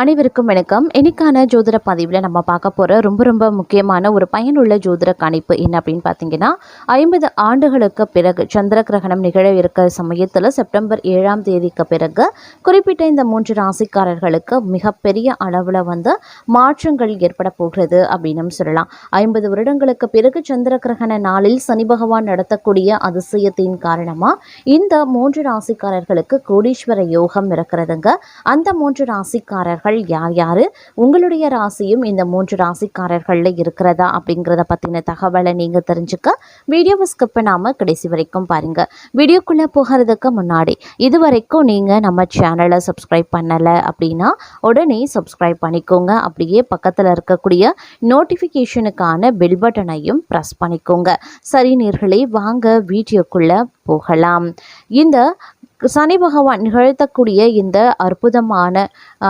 அனைவருக்கும் வணக்கம். இன்னைக்கான ஜோதிட பதிவில் நம்ம பார்க்க போகிற ரொம்ப ரொம்ப முக்கியமான ஒரு பயனுள்ள ஜோதிட கணிப்பு என்ன அப்படின்னு பார்த்தீங்கன்னா ஐம்பது ஆண்டுகளுக்கு பிறகு சந்திர கிரகணம் நிகழ இருக்கிற சமயத்தில் செப்டம்பர் ஏழாம் தேதிக்கு பிறகு குறிப்பிட்ட இந்த மூன்று ராசிக்காரர்களுக்கு மிகப்பெரிய அளவில் வந்து மாற்றங்கள் ஏற்பட போகிறது அப்படின்னு சொல்லலாம். ஐம்பது வருடங்களுக்கு பிறகு சந்திர கிரகண நாளில் சனி பகவான் நடத்தக்கூடிய அதிசயத்தின் காரணமாக இந்த மூன்று ராசிக்காரர்களுக்கு கோடீஸ்வர யோகம் இருக்கிறதுங்க. அந்த மூன்று ராசிக்காரர்கள் யார் யார்? உங்களுடைய ராசியும் இந்த மூன்று ராசிக்காரர்களில் இருக்கிறதா அப்படிங்கிறத பற்றின தகவலை நீங்கள் தெரிஞ்சுக்க வீடியோவை ஸ்கிப் பண்ணாமல் கடைசி வரைக்கும் பாருங்கள் வீடியோக்குள்ளே போகிறதுக்கு முன்னாடி இது வரைக்கும் நீங்கள் நம்ம சேனலை சப்ஸ்கிரைப் பண்ணலை அப்படின்னா உடனே சப்ஸ்கிரைப் பண்ணிக்கோங்க. அப்படியே பக்கத்தில் இருக்கக்கூடிய நோட்டிஃபிகேஷனுக்கான பெல் பட்டனையும் ப்ரெஸ் பண்ணிக்கோங்க. சரி நேர்களே வாங்க வீடியோக்குள்ளே போகலாம். இந்த சனி பகவான் நிகழ்த்தக்கூடிய இந்த அற்புதமான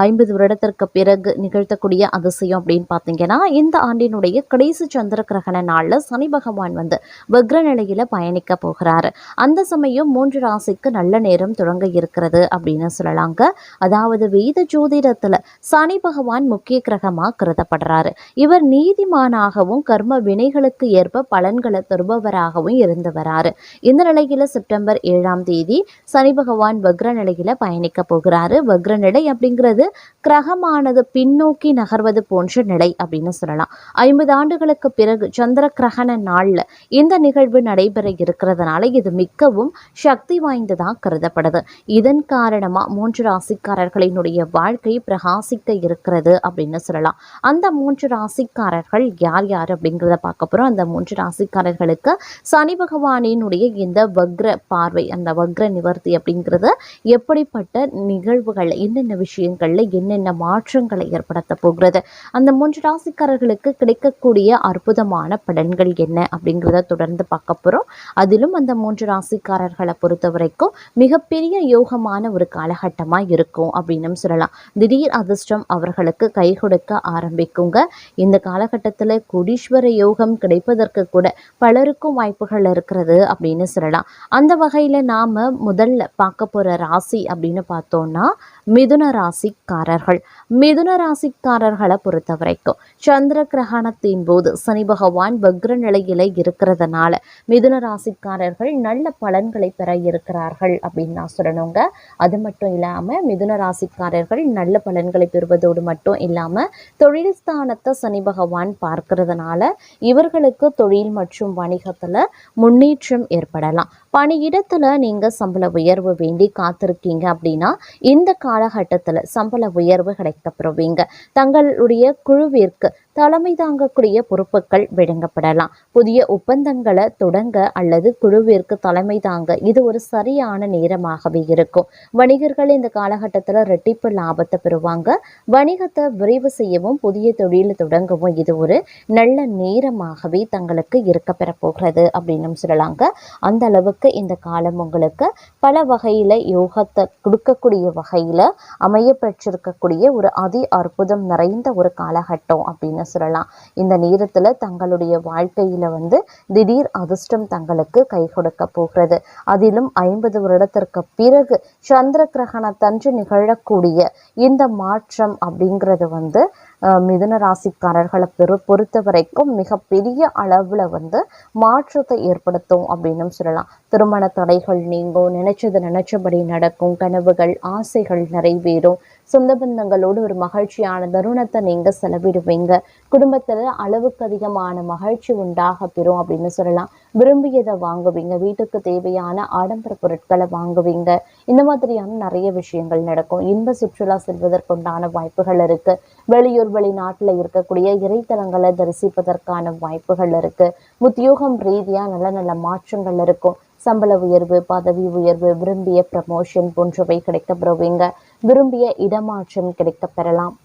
ஐம்பது வருடத்திற்கு பிறகு நிகழ்த்தக்கூடிய அதிசயம் அப்படின்னு பார்த்தீங்கன்னா இந்த ஆண்டினுடைய கடைசி சந்திர கிரகண நாளில் சனி பகவான் வந்து வக்ர நிலையில் பயணிக்க போகிறாரு. அந்த சமயம் மூன்று ராசிக்கு நல்ல நேரம் தொடங்க இருக்கிறது அப்படின்னு சொல்லலாங்க. அதாவது வேத ஜோதிடத்தில் சனி பகவான் முக்கிய கிரகமாக கருதப்படுறாரு. இவர் நீதிமானாகவும் கர்ம வினைகளுக்கு ஏற்ப பலன்களை தருபவராகவும் இருந்து வராரு. இந்த நிலையில் செப்டம்பர் ஏழாம் தேதி சனி பகவான் வக்ர நிலையில பயணிக்க போகிறாரு. வக்ர நிலை அப்படிங்கிறது கிரகமானது பின்னோக்கி நகர்வது போன்ற நிலை அப்படின்னு சொல்லலாம். ஐம்பது ஆண்டுகளுக்கு பிறகு சந்திர கிரகண நாள்ல இந்த நிகழ்வு நடைபெற இருக்கிறதுனால இது மிகவும் சக்தி வாய்ந்ததாக கருதப்படுது. இதன் காரணமா மூன்று ராசிக்காரர்களினுடைய வாழ்க்கை பிரகாசிக்க இருக்கிறது அப்படின்னு சொல்லலாம். அந்த மூன்று ராசிக்காரர்கள் யார் யார் அப்படிங்கிறத பார்க்க போறோம். அந்த மூன்று ராசிக்காரர்களுக்கு சனி பகவானினுடைய இந்த வக்ர பார்வை அந்த வக்ர நிவர்த்தி அப்படிங்கிறது எப்படிப்பட்ட நிகழ்வுகள் என்னென்ன விஷயங்கள்ல என்னென்ன மாற்றங்களை ஏற்படுத்த போகிறது அந்த மூன்று ராசிக்காரர்களுக்கு கிடைக்கக்கூடிய அற்புதமான பலன்கள் என்ன அப்படிங்கிறத தொடர்ந்து பார்க்க போறோம். அதிலும் அந்த மூன்று ராசிக்காரர்களை பொறுத்த வரைக்கும் மிகப்பெரிய யோகமான ஒரு காலகட்டமா இருக்கும் அப்படின்னு சொல்லலாம். திடீர் அதிர்ஷ்டம் அவர்களுக்கு கை கொடுக்க ஆரம்பிக்குங்க. இந்த காலகட்டத்தில் கோடீஸ்வர யோகம் கிடைப்பதற்கு கூட பலருக்கும் வாய்ப்புகள் இருக்கிறது அப்படின்னு சொல்லலாம். அந்த வகையில் நாம் முதல்ல பார்க்க போகிற ராசி அப்படின்னு பார்த்தோன்னா மிதுன ராசிக்காரர்கள். மிதுன ராசிக்காரர்களை பொறுத்த வரைக்கும் சந்திர கிரகணத்தின் போது சனி பகவான் வக்ர நிலையில இருக்கிறதுனால மிதுன ராசிக்காரர்கள் நல்ல பலன்களை பெற இருக்கிறார்கள் அப்படின்னு நான் சொல்லணுங்க. அது மட்டும் இல்லாமல் மிதுன ராசிக்காரர்கள் நல்ல பலன்களை பெறுவதோடு மட்டும் இல்லாமல் தொழில் ஸ்தானத்தை சனி பகவான் பார்க்கறதுனால இவர்களுக்கு தொழில் மற்றும் வணிகத்தில் முன்னேற்றம் ஏற்படலாம். பணியிடத்தில் நீங்கள் சம்பள உயர்வு வேண்டி காத்திருக்கீங்க அப்படின்னா இந்த காலகட்டத்தில் சம்பள உயர்வு கிடைக்கப்படுவீங்க. தங்களுடைய குழுவிற்கு தலைமை தாங்கக்கூடிய பொறுப்புகள் விடுங்கப்படலாம் புதிய ஒப்பந்தங்களை தொடங்க அல்லது குழுவிற்கு தலைமை தாங்க இது ஒரு சரியான நேரமாகவே இருக்கும். வணிகர்கள் இந்த காலகட்டத்தில் ரெட்டிப்பு லாபத்தை பெறுவாங்க. வணிகத்தை விரைவு செய்யவும் புதிய தொழில் தொடங்கவும் இது ஒரு நல்ல நேரமாகவே தங்களுக்கு இருக்க பெறப்போகிறது அப்படின்னு சொல்லலாங்க. அந்த அளவுக்கு இந்த காலம் உங்களுக்கு பல வகையில் யோகத்தை கொடுக்கக்கூடிய வகையில் அமைய பெற்றிருக்கக்கூடிய ஒரு அதி அற்புதம் நிறைந்த ஒரு காலகட்டம் அப்படின்னு சொல்லலாம். இந்த நேரத்தில் தங்களுடைய வாழ்க்கையில் வந்து திடீர் அதிர்ஷ்டம் தங்களுக்கு கை கொடுக்க போகிறது. அதிலும் ஐம்பது வருடத்திற்கு பிறகு சந்திர கிரகணத்தன்று நிகழக்கூடிய இந்த மாற்றம் அப்படிங்கிறது வந்து மிதுன ராசிக்காரர்களை பெரு பொறுத்த வரைக்கும் மிகப்பெரிய அளவில் வந்து மாற்றத்தை ஏற்படுத்தும் அப்படின்னு சொல்லலாம். திருமண தடைகள் நீங்கும் நினைச்சது நினைச்சபடி நடக்கும் கனவுகள் ஆசைகள் நிறைவேறும். சொந்த பந்தங்களோடு ஒரு மகிழ்ச்சியான தருணத்தை நீங்கள் செலவிடுவீங்க. குடும்பத்தில் அளவுக்கு அதிகமான மகிழ்ச்சி உண்டாக பெறும் அப்படின்னு சொல்லலாம். விரும்பியதை வாங்குவீங்க. வீட்டுக்கு தேவையான ஆடம்பர பொருட்களை வாங்குவீங்க. இந்த மாதிரியான நிறைய விஷயங்கள் நடக்கும். இன்ப சுற்றுலா செல்வதற்குண்டான வாய்ப்புகள் இருக்கு. வெளியூர் வெளிநாட்டில் இருக்கக்கூடிய இறைத்தலங்களை தரிசிப்பதற்கான வாய்ப்புகள் இருக்கு. உத்தியோகம் ரீதியா நல்ல நல்ல மாற்றங்கள் இருக்கும். சம்பள உயர்வு பதவி உயர்வு விரும்பிய ப்ரமோஷன் போன்றவை கிடைக்கப்பெறுவீங்க. விரும்பிய இடமாற்றம் கிடைக்கப் பெறலாம்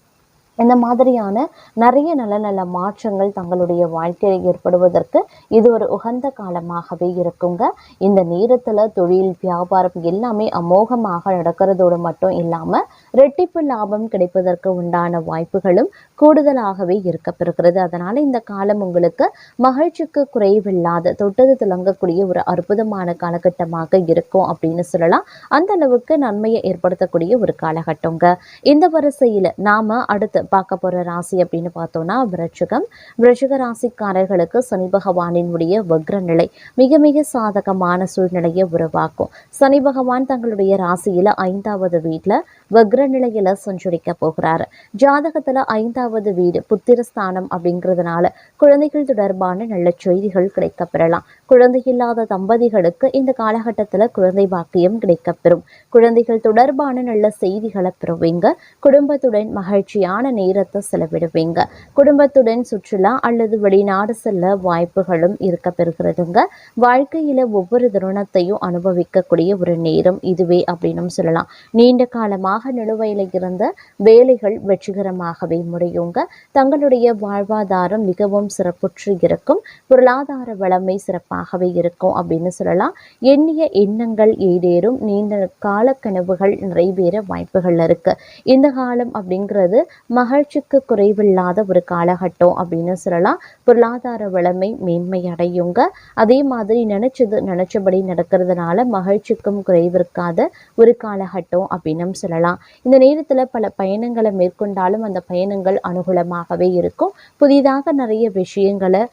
இந்த மாதிரியான நிறைய நல்ல நல்ல மாற்றங்கள் தங்களுடைய வாழ்க்கையில் ஏற்படுவதற்கு இது ஒரு உகந்த காலமாகவே இருக்குங்க. இந்த நேரத்தில் தொழில் வியாபாரம் எல்லாமே அமோகமாக நடக்கிறதோடு மட்டும் இல்லாமல் ரெட்டிப்பு லாபம் கிடைப்பதற்கு உண்டான வாய்ப்புகளும் கூடுதலாகவே இருக்கப்பெறுகிறது. அதனால் இந்த காலம் உங்களுக்கு மகிழ்ச்சிக்கு குறைவில்லாத தொட்டது துளங்கக்கூடிய ஒரு அற்புதமான காலகட்டமாக இருக்கும் அப்படின்னு சொல்லலாம். அந்த அளவுக்கு நன்மையை ஏற்படுத்தக்கூடிய ஒரு காலகட்டங்க. இந்த வரிசையில் நாம அடுத்து பார்க்க போகிற ராசி அப்படின்னு பார்த்தோம்னா விரட்சகம் விரட்சக ராசிக்காரர்களுக்கு சனி பகவானினுடைய வக்ர நிலை மிக மிக சாதகமான சூழ்நிலையை உருவாக்கும். சனி பகவான் தங்களுடைய ராசியில் ஐந்தாவது வீட்டில் வக்ர நிலையில சஞ்சரிக்க போகிறார். ஜாதகத்துல ஐந்தாவது வீடு புத்திரஸ்தானம் அப்படிங்கிறதுனால குழந்தைகள் தொடர்பான நல்ல செய்திகள் கிடைக்கப்பெறலாம். குழந்தை இல்லாத தம்பதிகளுக்கு இந்த காலகட்டத்துல குழந்தை பாக்கியம் கிடைக்கப்பெறும். குழந்தைகள் தொடர்பான நல்ல செய்திகளை பெறுவீங்க. குடும்பத்துடன் மகிழ்ச்சியான நேரத்தை செலவிடுவீங்க. குடும்பத்துடன் சுற்றுலா அல்லது வெளிநாடு செல்ல வாய்ப்புகளும் இருக்க பெறுகிறதுங்க வாழ்க்கையில ஒவ்வொரு தருணத்தையும் அனுபவிக்கக்கூடிய ஒரு நேரம் இதுவே அப்படின்னு சொல்லலாம். நீண்ட காலமாக நிலுவையில் இருந்த வேலைகள் வெற்றிகரமாகவே முடியுங்க. தங்களுடைய வாழ்வாதாரம் மிகவும் சிறப்புற்று இருக்கும். பொருளாதார வளமை சிறப்பாகவே இருக்கும் அப்படின்னு சொல்லலாம். எண்ணிய எண்ணங்கள் ஏதேறும் நீண்ட கால கனவுகள் நிறைவேற வாய்ப்புகள் இருக்கு. இந்த காலம் அப்படிங்கிறது மகிழ்ச்சிக்கு குறைவில்லாத ஒரு காலகட்டம் அப்படின்னு சொல்லலாம். பொருளாதார வளமை மேன்மை அடையுங்க. அதே மாதிரி நினைச்சது நினைச்சபடி நடக்கிறதுனால மகிழ்ச்சிக்கும் குறைவிருக்காத ஒரு காலகட்டம் அப்படின்னு சொல்லலாம். இந்த நேரத்தில் பல பயணங்களை மேற்கொண்டாலும் அந்த பயணங்கள் அனுகூலமாகவே இருக்கும். புதிதாக நிறைய விஷயங்களை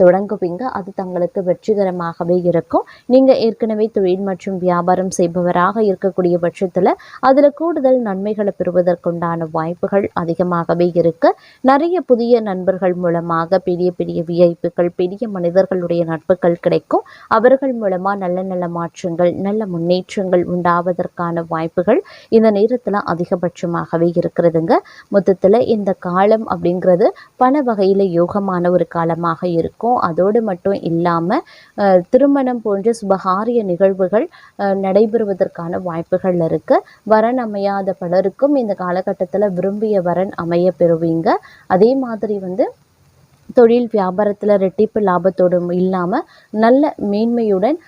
தொடங்குவீங்க. அது தங்களுக்கு வெற்றிகரமாகவே இருக்கும். நீங்கள் ஏற்கனவே தொழில் மற்றும் வியாபாரம் செய்பவராக இருக்கக்கூடிய பட்சத்தில் அதில் கூடுதல் நன்மைகளை பெறுவதற்குண்டான வாய்ப்புகள் அதிகமாகவே இருக்கு. நிறைய புதிய நண்பர்கள் மூலமாக பெரிய பெரிய விஐப்புகள் பெரிய மனிதர்களுடைய நட்புகள் கிடைக்கும். அவர்கள் மூலமாக நல்ல நல்ல மாற்றங்கள் நல்ல முன்னேற்றங்கள் உண்டாவதற்கான வாய்ப்புகள் இந்த நேரத்தில் அதிகபட்சமாகவே இருக்கிறதுங்க. மொத்தத்தில் இந்த காலம் அப்படிங்கிறது பல வகையில் யோகமான ஒரு காலமாக இருக்கும். அதோடு மட்டும் இல்லாமல் திருமணம் போன்ற சுபகாரிய நிகழ்வுகள் அஹ், நடைபெறுவதற்கான வாய்ப்புகள் இருக்கு. வரன் அமையாத பலருக்கும் இந்த காலகட்டத்தில் விரும்பிய வரன் அமைய பெறுவீங்க. அதே மாதிரி வந்து தொழில் வியாபாரத்தில் ரெட்டிப்பு லாபத்தோடும் இல்லாமல் நல்ல மேன்மையுடன்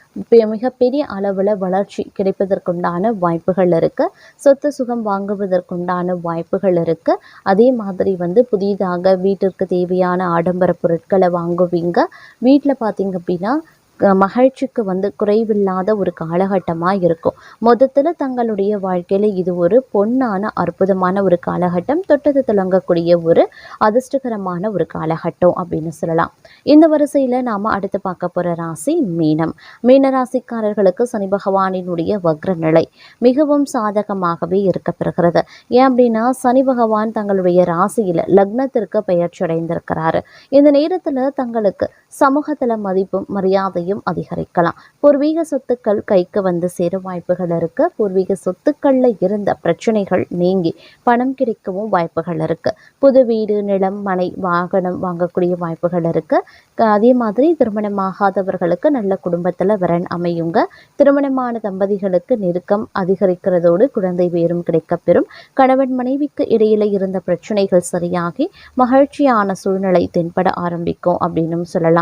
மிகப்பெரிய அளவில் வளர்ச்சி கிடைப்பதற்குண்டான வாய்ப்புகள் இருக்குது சொத்து சுகம் வாங்குவதற்குண்டான வாய்ப்புகள் இருக்குது அதே மாதிரி வந்து புதிதாக வீட்டிற்கு தேவையான ஆடம்பர பொருட்களை வாங்குவீங்க. வீட்டில் பார்த்தீங்க அப்படின்னா மகிழ்ச்சிக்கு வந்து குறைவில்லாத ஒரு காலகட்டமாக இருக்கும். மொத்தத்தில் தங்களுடைய வாழ்க்கையில் இது ஒரு பொன்னான அற்புதமான ஒரு காலகட்டம். தொட்டது துலங்கக்கூடிய ஒரு அதிர்ஷ்டகரமான ஒரு காலகட்டம் அப்படின்னு சொல்லலாம். இந்த வரிசையில் நாம் அடுத்து பார்க்க போகிற ராசி மீனம். மீன ராசிக்காரர்களுக்கு சனி பகவானினுடைய வக்ர நிலை மிகவும் சாதகமாகவே இருக்கப்பெறுகிறது. ஏன் அப்படின்னா சனி பகவான் தங்களுடைய ராசியில் லக்னத்திற்கு பெயர்ச்சி அடைந்திருக்கிறாரு இந்த நேரத்தில் தங்களுக்கு சமூகத்தில் மதிப்பும் மரியாதையும் அதிகரிக்கலாம். பூர்வீக சொத்துக்கள் கைக்கு வந்து சேர வாய்ப்புகள் இருக்கு. பூர்வீக சொத்துக்களில் இருந்த பிரச்சனைகள் நீங்கி பணம் கிடைக்கவும் வாய்ப்புகள் இருக்கு. புது வீடு நிலம் மனை வாகனம் வாங்கக்கூடிய வாய்ப்புகள் இருக்கு. அதே மாதிரி திருமணமாகாதவர்களுக்கு நல்ல குடும்பத்தில் வரன் அமையுங்க. திருமணமான தம்பதிகளுக்கு நெருக்கம் அதிகரிக்கிறதோடு குழந்தை வேரும் கிடைக்கப்பெறும் கணவன் மனைவிக்கு இடையில இருந்த பிரச்சனைகள் சரியாகி மகிழ்ச்சியான சூழ்நிலை தென்பட ஆரம்பிக்கும் அப்படின்னும் சொல்லலாம்.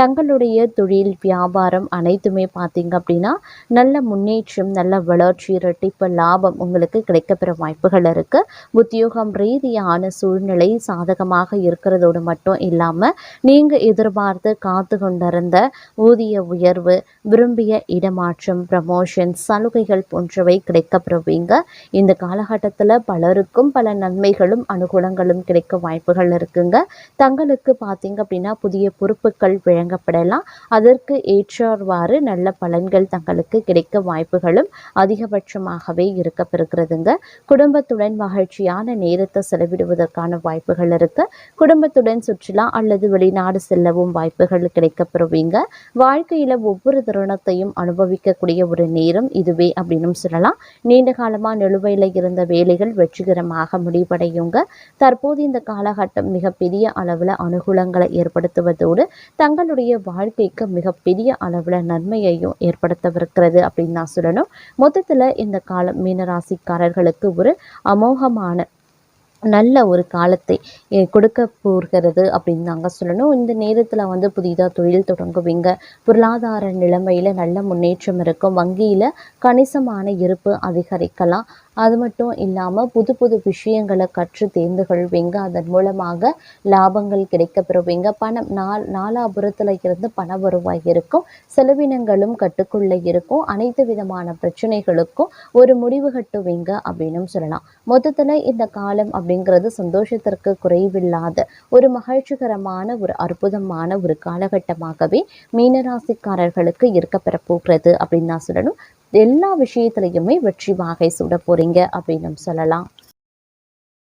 தங்களுடைய தொழில் வியாபாரம் அனைத்துமே பார்த்தீங்க அப்படின்னா நல்ல முன்னேற்றம் நல்ல வளர்ச்சி இரட்டிப்பு லாபம் உங்களுக்கு கிடைக்கப்பெற வாய்ப்புகள் இருக்குது உத்தியோகம் ரீதியான சூழ்நிலை சாதகமாக இருக்கிறதோடு மட்டும் இல்லாமல் நீங்கள் எதிர்பார்த்து காத்து கொண்டிருந்த ஊதிய உயர்வு விரும்பிய இடமாற்றம் ப்ரமோஷன் சலுகைகள் போன்றவை கிடைக்கப்பெறுவீங்க. இந்த காலகட்டத்தில் பலருக்கும் பல நன்மைகளும் அனுகூலங்களும் கிடைக்க வாய்ப்புகள் இருக்குங்க. தங்களுக்கு பார்த்தீங்க அப்படின்னா புதிய பொறுப்புகள் வழங்கப்படலாம். அதற்கு ஏற்றவாறு நல்ல பலன்கள் தங்களுக்கு கிடைக்க வாய்ப்புகளும் அதிகபட்சமாகவே இருக்கப்பெறுகிறதுங்க. குடும்பத்துடன் மகிழ்ச்சியான நேரத்தை செலவிடுவதற்கான வாய்ப்புகள் இருக்கு. குடும்பத்துடன் சுற்றுலா அல்லது வெளிநாடு செல்லவும் வாய்ப்புகள் கிடைக்கப்பெறுவீங்க. வாழ்க்கையில ஒவ்வொரு தருணத்தையும் அனுபவிக்கக்கூடிய ஒரு நேரம் இதுவே அப்படின்னு சொல்லலாம். நீண்ட காலமா நிலுவையில் இருந்த வேலைகள் வெற்றிகரமாக முடிவடையுங்க. தற்போது இந்த காலகட்டம் மிகப்பெரிய அளவில் அனுகூலங்களை ஏற்படுத்துவதோடு தங்களுடைய வாழ்க்கைக்கு மிகப்பெரிய அளவில் நன்மையையும் ஏற்படுத்தவிருக்கிறது அப்படின்னு நான் சொல்லணும். மொத்தத்தில் இந்த காலம் மீனராசிக்காரர்களுக்கு ஒரு அமோகமான நல்ல ஒரு காலத்தை கொடுக்க போகிறது அப்படின்னு நாங்கள் சொல்லணும். இந்த நேரத்தில் வந்து புதிதாக தொழில் தொடங்குவீங்க. பொருளாதார நிலைமையில் நல்ல முன்னேற்றம் இருக்கும். வங்கியில் கணிசமான இருப்பு அதிகரிக்கலாம். அது மட்டும் இல்லாமல் புது புது விஷயங்களை கற்று தேர்ந்து கொள்வீங்க. அதன் மூலமாக லாபங்கள் கிடைக்க பெறுவீங்க பணம் நால் நாலாபுரத்தில் இருந்து பண வருவாய் இருக்கும். செலவினங்களும் கட்டுக்குள்ளே இருக்கும். அனைத்து விதமான பிரச்சனைகளுக்கும் ஒரு முடிவு கட்டுவீங்க அப்படின்னும் சொல்லலாம். மொத்தத்தில் இந்த காலம் அப்படிங்கிறது சந்தோஷத்திற்கு குறைவில்லாத ஒரு மகிழ்ச்சிகரமான ஒரு அற்புதமான ஒரு காலகட்டமாகவே மீனராசிக்காரர்களுக்கு இருக்கப்பெற போகிறது அப்படின்னு நான் சொல்லணும். எல்லா விஷயத்துலையுமே வெற்றி வாகை சுட போறீங்க அப்படின்னு சொல்லலாம்.